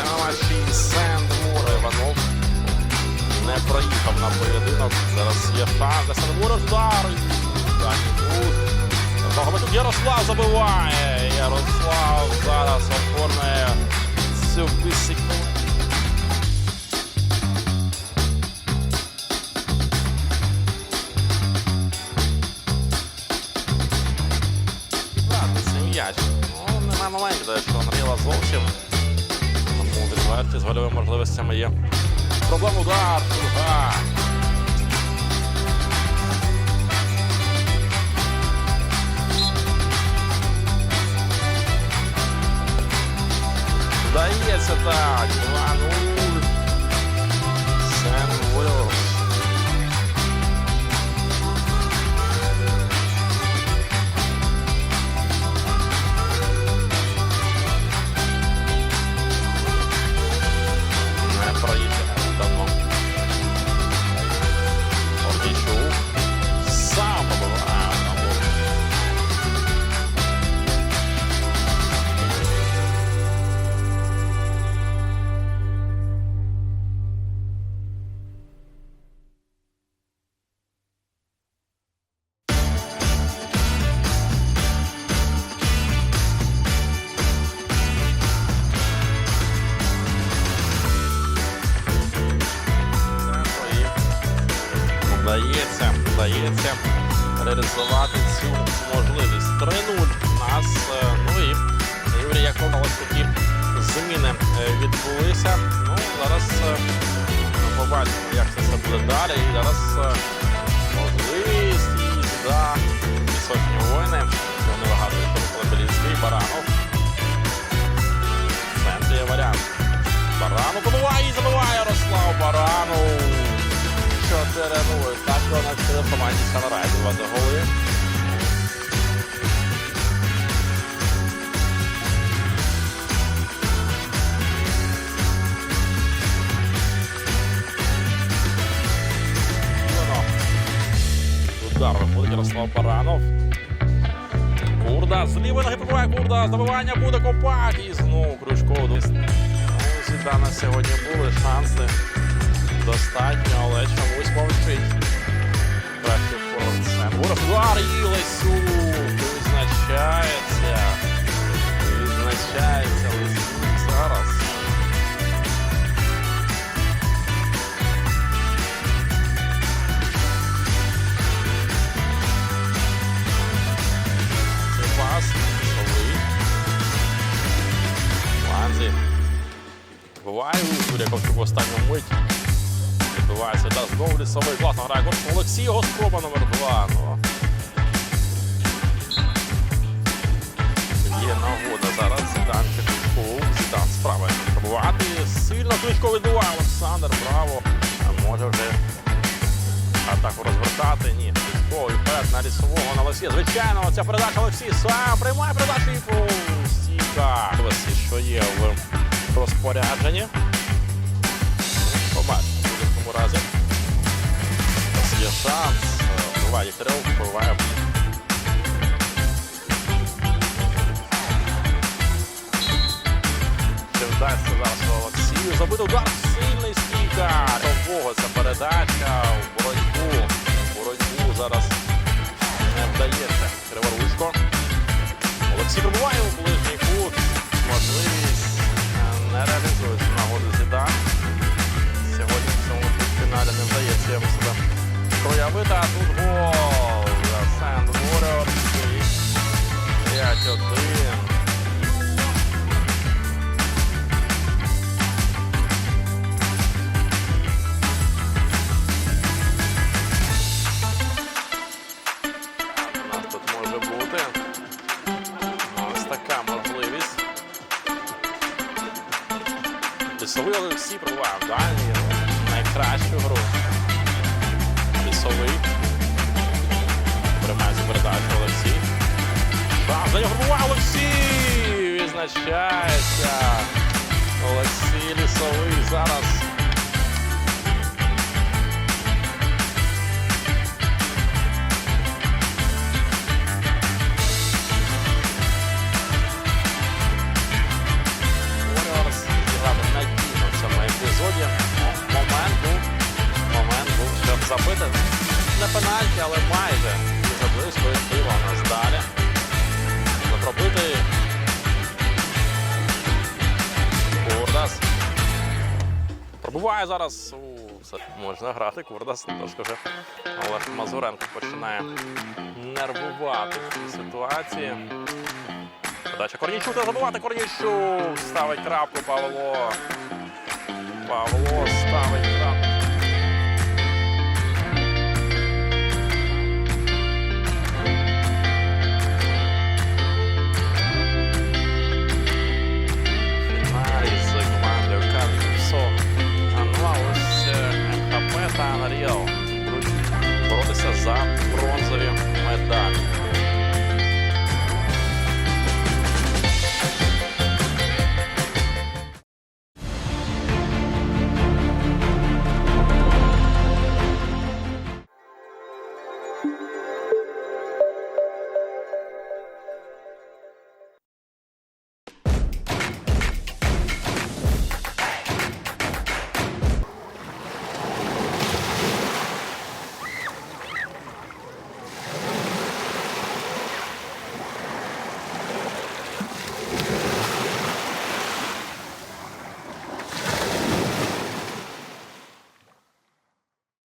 матчі Сендмур Іванов не проїхав на поєдинок. Зараз є шанс удар. Так, тут. Ярослав забиває. Ярослав зараз оформляє цю висіку. Ну, нема де що Анріла зовсім. Тому з гольовими можливостями є. Проблем удар, Шульга. Дається так, 2-0. Вдається, вдається реалізувати цю можливість. 3-0 нас. е, Ну і Юрій Яков, ось такі зміни е, відбулися. Ну, зараз е, побачимо, як це все буде далі. І зараз можливість і сюди сотні воїни. Вони вигадують Колобелінський, Баранов. В є варіант. Баранов побиває і забиває. 4 0 Так що на 4 команді Самарай забивати голи. Воно. Удар виходить Ярослав. Курда з лівої ноги пробиває Курда. Здобування буде Копак. І знову Крючко. Ну, Зідана сьогодні були шанси. Достатньо, але чомусь мовчить. Форвард Ворог удар і Лесюк визначається. Відзначається Лесюк зараз. Буває у Ковчук в останньому мить. Відбувається да, знову лісовий. Класно грає корпус. Олексій його спроба номер два. Ну. Є нагода зараз. Зідан Кличков. Зідан справа пробувати. Сильно Кличко відбуває. Олександр, браво. А Може вже атаку розвертати. Ні. Кличко і вперед на лісового на Олексія. Звичайно, ця передача Олексій сам приймає передачу і Стіка. Ось що є в розпорядженні. Нас є шанс. Вбиває Кирил, вбиває. Чи вдасться зараз Олексію. Забити удар сильний стійка. Довго ця передача. В боротьбу проявити, а тут гол Сенд Warriors. 5-1. У нас тут може бути. Ось така можливість. Лісовий Олексій пробував далі найкращу гру. Лісовий. Приймає цю передачу Олексій. Так, за нього пробував Олексій! Відзначається. Олексій Лісовий зараз. Не пенальті, але майже дуже близько. І у нас далі. Запробити. Курдас. Пробуває зараз. Це можна грати. Курдас трошки вже. Олег Мазуренко починає нервувати ситуації. Подача Корнійчук не забувати Корнійчук. Ставить крапку Павло. Павло ставить крапку.